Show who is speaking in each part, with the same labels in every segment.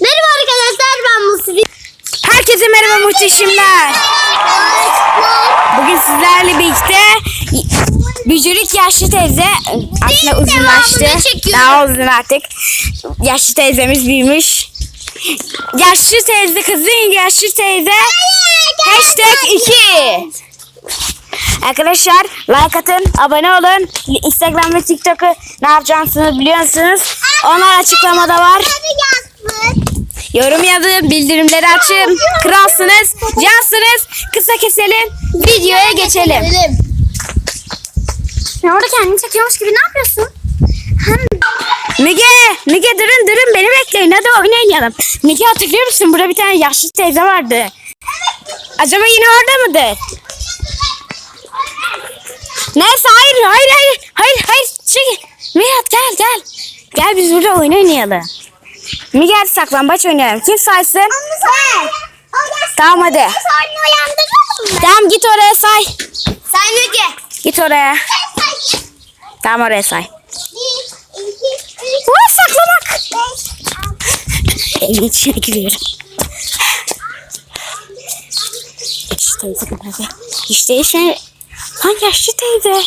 Speaker 1: Merhaba arkadaşlar ben Musi.
Speaker 2: Herkese merhaba muhteşemler. Bugün sizlerle birlikte Bücürük yaşlı teyze aslında uzunlaştı. Daha uzun artık. Yaşlı teyzemiz büyümüş. Yaşlı teyze kızın yaşlı teyze hashtag 2. Arkadaşlar like atın, abone olun. Instagram ve TikTok'u ne yapacaksınız biliyorsunuz. Onlar açıklamada var. Yorum yazın, bildirimleri açın. Kralsınız, cansınız. Kısa keselim, videoya geçelim.
Speaker 1: Ya orada kendini çekiyormuş gibi ne yapıyorsun?
Speaker 2: Müge, Müge durun durun beni bekleyin. Hadi oyun oynayalım. Müge hatırlıyor musun? Burada bir tane yaşlı teyze vardı. Acaba yine orada mıdır? Neyse hayır hayır hayır. Hayır hayır çekil. Mirat gel gel. Gel biz burada oyun oynayalım. Hadi saklambaç oynayalım. Kim saysın? Tamam hadi.
Speaker 1: Sonra uyandıralım mı?
Speaker 2: Tamam git oraya say.
Speaker 1: Sen Müge.
Speaker 2: Git oraya. Tamam oraya say. Vay saklamak. Evin içine giriyorum. Yaşlı teyze nerede? Lan yaşlı teyze.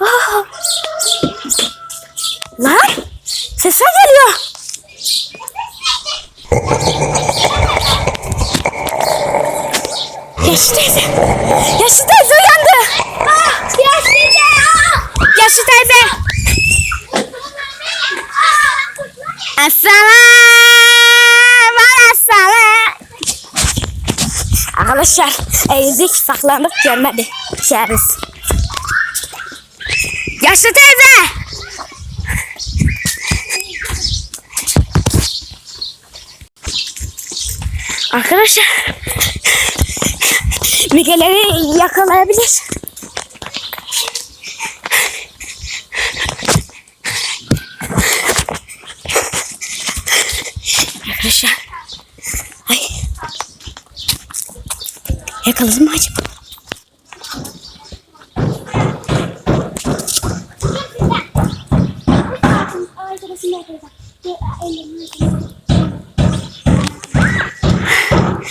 Speaker 2: Aa. Lan sesler geliyor. Yaşlı teyze. Yaşlı teyze uyandı.
Speaker 1: Yaşlı teyze.
Speaker 2: Yaşlı teyze. Assalam. Assalam. Arkadaşlar eğildik saklandık görmedi. Şeriz. Yaşlı teyze. Arkadaşlar Migeleri yakalayabilir. Arkadaşlar. Yakaladım mı acaba?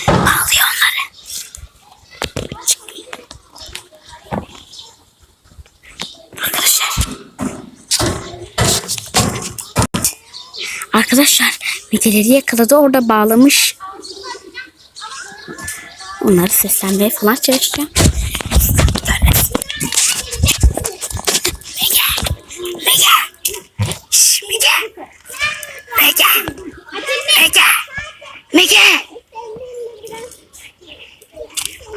Speaker 2: Ağlıyor onları. Arkadaşlar. Arkadaşlar mideleri yakaladı orada bağlamış. Onları seslenmeye falan çalışacağım. Mege. Mege. Şş, Mege. Mege. Mege. Mege.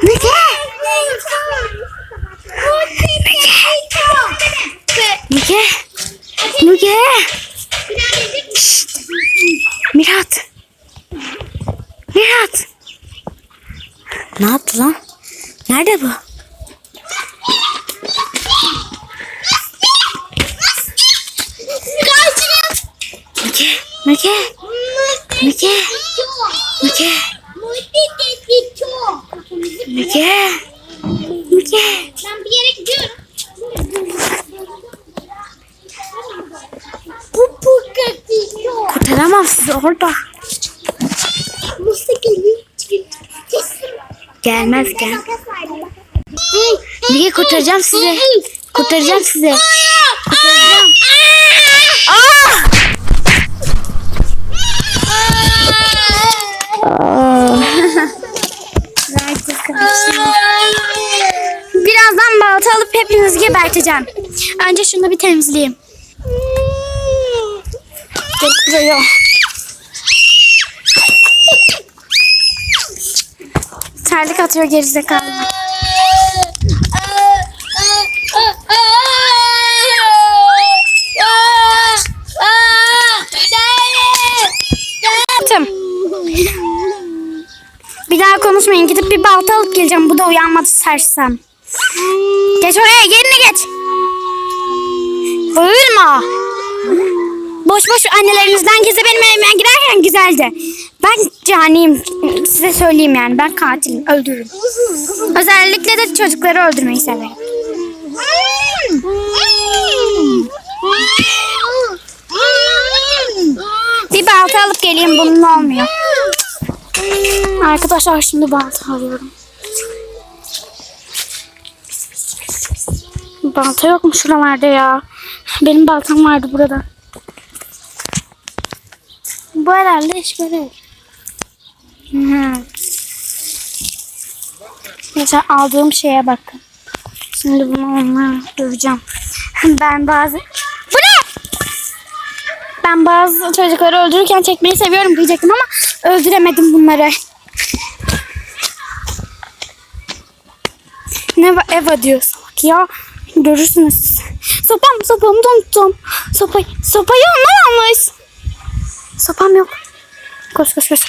Speaker 2: Mege. Müge. Müge. Mirat. Mirat. Ne yaptı lan? Nerede bu? Müge. Müge. Müge. Müge. Müge. Müge.
Speaker 1: Ben bir yere gidiyorum.
Speaker 2: Kurtaramam sizi orada. Gelmez gel. Müge kurtaracağım sizi. Kurtaracağım sizi. Kurtaracağım. Aa! Birazdan balta alıp hepinizi geberteceğim. Önce şunu bir temizleyeyim. Gel Terlik atıyor gerizekalı. Bir daha konuşmayın. Gidip bir balta alıp geleceğim. Bu da uyanmadı sersem. Geç oraya. Yerine geç. Bağırma. Boş boş annelerinizden gizli benim evime girerken güzeldi. Ben caniyim. Size söyleyeyim yani. Ben katilim. Öldürürüm. Özellikle de çocukları öldürmeyi severim. Bir
Speaker 3: balta alıp geleyim bununla olmuyor. Arkadaşlar şimdi balta alıyorum. Balta yok mu şuralarda ya? Benim baltam vardı burada. Bu herhalde iş görür. Hı. Mesela aldığım şeye bakın. Şimdi bunu onunla döveceğim. Ben bazı... Bu ne? Ben bazı çocukları öldürürken çekmeyi seviyorum diyecektim ama öldüremedim bunları. Ne va- Eva diyor salak ya. Görürsünüz. Sopam, sopamı da unuttum. Sopayı, sopayı onlar almış. Sopam yok. Koş koş koş.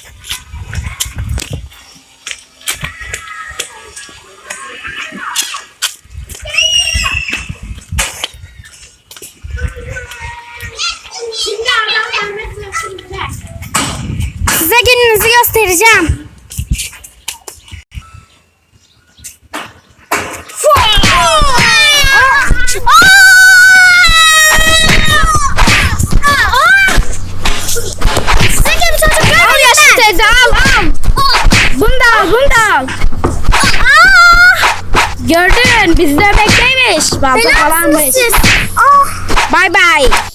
Speaker 3: Size gününüzü göstereceğim. Gördün bizde bekleymiş. Balta falanmış. Bay bay.